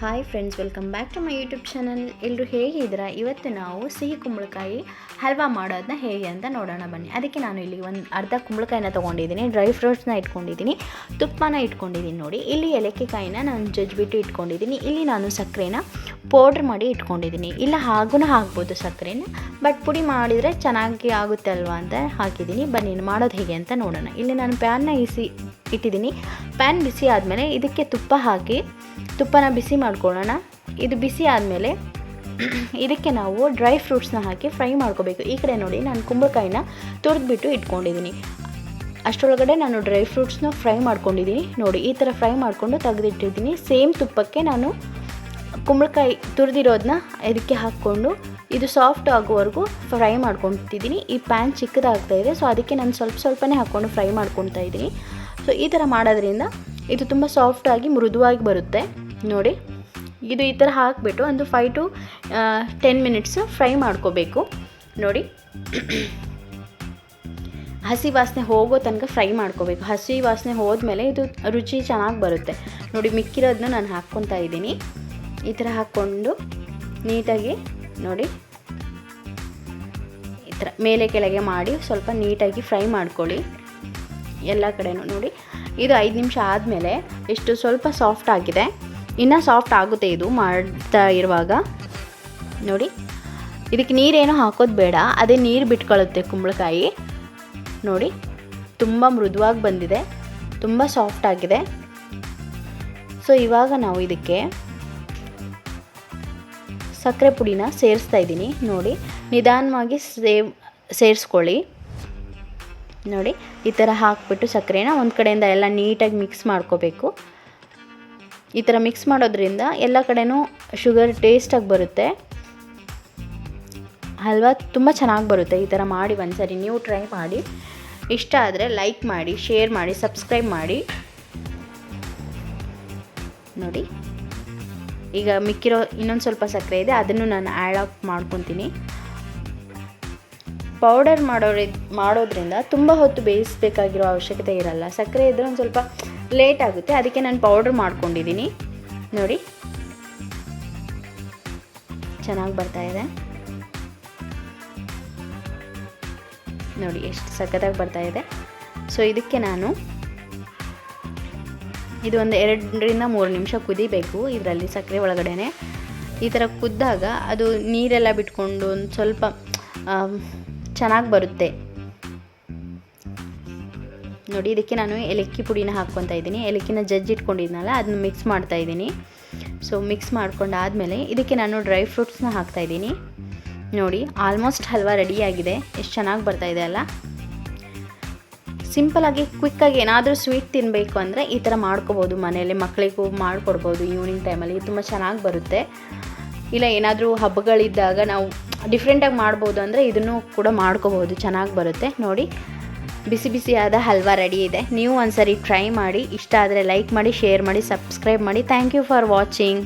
Hi friends welcome back to my YouTube channel ಎಲ್ಲರೂ ಹೇಗಿದ್ದೀರಾ ಇವತ್ತು ನಾವು ಸಿಹಿ ಕುಂಬಳಕಾಯಿ ಹಲ್ವಾ ಮಾಡೋದನ್ನ ಹೇಗೆ ಅಂತ ನೋಡೋಣ ಬನ್ನಿ. ಅದಕ್ಕೆ ನಾನು ಇಲ್ಲಿ ಒಂದು ಅರ್ಧ ಕುಂಬಳಕಾಯಿನ ತೊಗೊಂಡಿದ್ದೀನಿ ಡ್ರೈ ಫ್ರೂಟ್ಸ್ನ ಇಟ್ಕೊಂಡಿದ್ದೀನಿ, ತುಪ್ಪನ ಇಟ್ಕೊಂಡಿದ್ದೀನಿ ನೋಡಿ. ಇಲ್ಲಿ ಏಲಕ್ಕಿಕಾಯಿನ ನಾನು ಜಜ್ಜಿಬಿಟ್ಟು ಇಟ್ಕೊಂಡಿದ್ದೀನಿ. ಇಲ್ಲಿ ನಾನು ಸಕ್ಕರೆನ ಪೌಡ್ರ್ ಮಾಡಿ ಇಟ್ಕೊಂಡಿದ್ದೀನಿ. ಇಲ್ಲ ಹಾಗೂ ಹಾಕ್ಬೋದು ಸಕ್ಕರೆನ, ಬಟ್ ಪುಡಿ ಮಾಡಿದರೆ ಚೆನ್ನಾಗಿ ಆಗುತ್ತೆ ಅಲ್ವಾ ಅಂತ ಹಾಕಿದ್ದೀನಿ. ಬನ್ನಿ ಮಾಡೋದು ಹೇಗೆ ಅಂತ ನೋಡೋಣ. ಇಲ್ಲಿ ನಾನು ಪ್ಯಾನ್ನ ಇಸಿ ಇಟ್ಟಿದ್ದೀನಿ. ಪ್ಯಾನ್ ಬಿಸಿ ಆದಮೇಲೆ ಇದಕ್ಕೆ ತುಪ್ಪ ಹಾಕಿ, ತುಪ್ಪನ ಬಿಸಿ ಮಾಡ್ಕೊಳ್ಳೋಣ. ಇದು ಬಿಸಿ ಆದಮೇಲೆ ಇದಕ್ಕೆ ನಾವು ಡ್ರೈ ಫ್ರೂಟ್ಸ್ನ ಹಾಕಿ ಫ್ರೈ ಮಾಡ್ಕೋಬೇಕು. ಈ ಕಡೆ ನೋಡಿ, ನಾನು ಕುಂಬಳಕಾಯಿನ ತುರಿದ್ಬಿಟ್ಟು ಇಟ್ಕೊಂಡಿದ್ದೀನಿ. ಅಷ್ಟರೊಳಗಡೆ ನಾನು ಡ್ರೈ ಫ್ರೂಟ್ಸ್ನ ಫ್ರೈ ಮಾಡ್ಕೊಂಡಿದ್ದೀನಿ. ನೋಡಿ, ಈ ಥರ ಫ್ರೈ ಮಾಡಿಕೊಂಡು ತೆಗೆದಿಟ್ಟಿದ್ದೀನಿ. ಸೇಮ್ ತುಪ್ಪಕ್ಕೆ ನಾನು ಕುಂಬಳಕಾಯಿ ತುರಿದಿರೋದನ್ನ ಇದಕ್ಕೆ ಹಾಕ್ಕೊಂಡು ಇದು ಸಾಫ್ಟ್ ಆಗೋವರೆಗೂ ಫ್ರೈ ಮಾಡ್ಕೊತಿದ್ದೀನಿ. ಈ ಪ್ಯಾನ್ ಚಿಕ್ಕದಾಗ್ತಾ ಇದೆ ಸೊ ಅದಕ್ಕೆ ನಾನು ಸ್ವಲ್ಪ ಸ್ವಲ್ಪನೇ ಹಾಕ್ಕೊಂಡು ಫ್ರೈ ಮಾಡ್ಕೊತಾ ಇದ್ದೀನಿ. ಸೊ ಈ ಥರ ಮಾಡೋದ್ರಿಂದ ಇದು ತುಂಬ ಸಾಫ್ಟಾಗಿ ಮೃದುವಾಗಿ ಬರುತ್ತೆ. ನೋಡಿ, ಇದು ಈ ಥರ ಹಾಕಿಬಿಟ್ಟು ಒಂದು five to ten minutes fry ಮಾಡ್ಕೋಬೇಕು. ನೋಡಿ, ಹಸಿ ವಾಸನೆ ಹೋಗೋ ತನಕ ಫ್ರೈ ಮಾಡ್ಕೋಬೇಕು. ಹಸಿ ವಾಸನೆ ಹೋದ್ಮೇಲೆ ಇದು ರುಚಿ ಚೆನ್ನಾಗಿ ಬರುತ್ತೆ. ನೋಡಿ ಮಿಕ್ಕಿರೋದನ್ನ ನಾನು ಹಾಕ್ಕೊತಾ ಇದ್ದೀನಿ. ಈ ಥರ ಹಾಕ್ಕೊಂಡು ನೀಟಾಗಿ ನೋಡಿ. ಈ ಥರ ಮೇಲೆ ಕೆಳಗೆ ಮಾಡಿ ಸ್ವಲ್ಪ ನೀಟಾಗಿ ಫ್ರೈ ಮಾಡ್ಕೊಳ್ಳಿ. ಎಲ್ಲ ಕಡೆನೂ ನೋಡಿ. ಇದು ಐದು ನಿಮಿಷ ಆದಮೇಲೆ ಎಷ್ಟು ಸ್ವಲ್ಪ ಸಾಫ್ಟ್ ಆಗಿದೆ. ಇನ್ನೂ ಸಾಫ್ಟ್ ಆಗುತ್ತೆ ಇದು ಮಾಡ್ತಾ ಇರುವಾಗ. ನೋಡಿ. ಇದಕ್ಕೆ ನೀರೇನು ಹಾಕೋದು ಬೇಡ. ಅದೇ ನೀರು ಬಿಟ್ಕೊಳ್ಳುತ್ತೆ ಕುಂಬಳಕಾಯಿ. ನೋಡಿ. ತುಂಬ ಮೃದುವಾಗಿ ಬಂದಿದೆ. ತುಂಬ ಸಾಫ್ಟ್ ಆಗಿದೆ. ಸೊ, ಇವಾಗ ನಾವು ಇದಕ್ಕೆ ಸಕ್ಕರೆ ಪುಡಿನ ಸೇರಿಸ್ತಾ ಇದ್ದೀನಿ. ನೋಡಿ, ನಿಧಾನವಾಗಿ ಸೇವ್, ಸೇರಿಸ್ಕೊಳ್ಳಿ. ನೋಡಿ, ಈ ಥರ ಹಾಕ್ಬಿಟ್ಟು ಸಕ್ಕರೆನ ಒಂದು ಕಡೆಯಿಂದ ಎಲ್ಲ ನೀಟಾಗಿ ಮಿಕ್ಸ್ ಮಾಡ್ಕೋಬೇಕು. ಈ ಥರ ಮಿಕ್ಸ್ ಮಾಡೋದ್ರಿಂದ ಎಲ್ಲ ಕಡೆನೂ ಶುಗರ್ ಟೇಸ್ಟಾಗಿ ಬರುತ್ತೆ. ಹಲ್ವಾ ತುಂಬ ಚೆನ್ನಾಗಿ ಬರುತ್ತೆ ಈ ಥರ ಮಾಡಿ ಒಂದ್ಸರಿ. ನೀವು ಟ್ರೈ ಮಾಡಿ. ಇಷ್ಟ ಆದರೆ ಲೈಕ್ ಮಾಡಿ, ಶೇರ್ ಮಾಡಿ, ಸಬ್ಸ್ಕ್ರೈಬ್ ಮಾಡಿ. ನೋಡಿ. ಈಗ ಮಿಕ್ಕಿರೋ ಇನ್ನೊಂದು ಸ್ವಲ್ಪ ಸಕ್ಕರೆ ಇದೆ, ಅದನ್ನು ನಾನು ಆ್ಯಡ್ ಆಫ್ ಮಾಡ್ಕೊತೀನಿ. ಪೌಡರ್ ಮಾಡೋರಿ, ಮಾಡೋದ್ರಿಂದ ತುಂಬ ಹೊತ್ತು ಬೇಯಿಸಬೇಕಾಗಿರೋ ಅವಶ್ಯಕತೆ ಇರಲ್ಲ. ಸಕ್ಕರೆ ಇದ್ದರೆ ಒಂದು ಸ್ವಲ್ಪ ಲೇಟ್ ಆಗುತ್ತೆ, ಅದಕ್ಕೆ ನಾನು ಪೌಡರ್ ಮಾಡ್ಕೊಂಡಿದ್ದೀನಿ. ನೋಡಿ. ಚೆನ್ನಾಗಿ ಬರ್ತಾ ಇದೆ. ನೋಡಿ, ಎಷ್ಟು ಸಖತ್ತಾಗಿ ಬರ್ತಾ ಇದೆ. ಸೊ ಇದಕ್ಕೆ ನಾನು ಇದು ಒಂದು ಎರಡರಿಂದ ಮೂರು ನಿಮಿಷ ಕುದಿಬೇಕು ಇದರಲ್ಲಿ ಸಕ್ಕರೆ ಒಳಗಡೆ ಈ ಥರ ಕುದ್ದಾಗ ಅದು ನೀರೆಲ್ಲ ಬಿಟ್ಕೊಂಡು ಒಂದು ಸ್ವಲ್ಪ ಚೆನ್ನಾಗಿ ಬರುತ್ತೆ. ನೋಡಿ, ಇದಕ್ಕೆ ನಾನು ಏಲಕ್ಕಿ ಪುಡಿನ ಹಾಕ್ಕೊತಾ ಇದ್ದೀನಿ. ಏಲಕ್ಕಿನ ಜಜ್ಜಿ ಇಟ್ಕೊಂಡಿದ್ನಲ್ಲ, ಅದನ್ನ ಮಿಕ್ಸ್ ಮಾಡ್ತಾ ಇದ್ದೀನಿ. ಸೊ ಮಿಕ್ಸ್ ಮಾಡ್ಕೊಂಡಾದಮೇಲೆ ಇದಕ್ಕೆ ನಾನು ಡ್ರೈ ಫ್ರೂಟ್ಸ್ನ ಹಾಕ್ತಾ ಇದ್ದೀನಿ. ನೋಡಿ ಆಲ್ಮೋಸ್ಟ್ ಹಲ್ವಾ ರೆಡಿಯಾಗಿದೆ ಎಷ್ಟು ಚೆನ್ನಾಗಿ ಬರ್ತಾ ಇದೆ ಅಲ್ಲ? ಸಿಂಪಲಾಗಿ ಕ್ವಿಕ್ಕಾಗಿ ಏನಾದರೂ ಸ್ವೀಟ್ ತಿನ್ನಬೇಕು ಅಂದರೆ ಈ ಥರ ಮಾಡ್ಕೋಬೋದು ಮನೆಯಲ್ಲಿ. ಮಕ್ಕಳಿಗೂ ಮಾಡಿಕೊಡ್ಬೋದು ಈವ್ನಿಂಗ್ ಟೈಮಲ್ಲಿ ತುಂಬ ಚೆನ್ನಾಗಿ ಬರುತ್ತೆ. ಇಲ್ಲ, ಏನಾದರೂ ಹಬ್ಬಗಳಿದ್ದಾಗ ನಾವು ಡಿಫ್ರೆಂಟಾಗಿ ಮಾಡ್ಬೋದು ಅಂದರೆ ಇದನ್ನು ಕೂಡ ಮಾಡ್ಕೋಬೋದು. ಚೆನ್ನಾಗಿ ಬರುತ್ತೆ. ನೋಡಿ, ಬಿಸಿ ಬಿಸಿಯಾದ ಹಲ್ವಾ ರೆಡಿ ಇದೆ. ನೀವು ಒಂದ್ಸರಿ ಟ್ರೈ ಮಾಡಿ. ಇಷ್ಟ ಆದರೆ ಲೈಕ್ ಮಾಡಿ ಶೇರ್ ಮಾಡಿ ಸಬ್ಸ್ಕ್ರೈಬ್ ಮಾಡಿ. Thank you for watching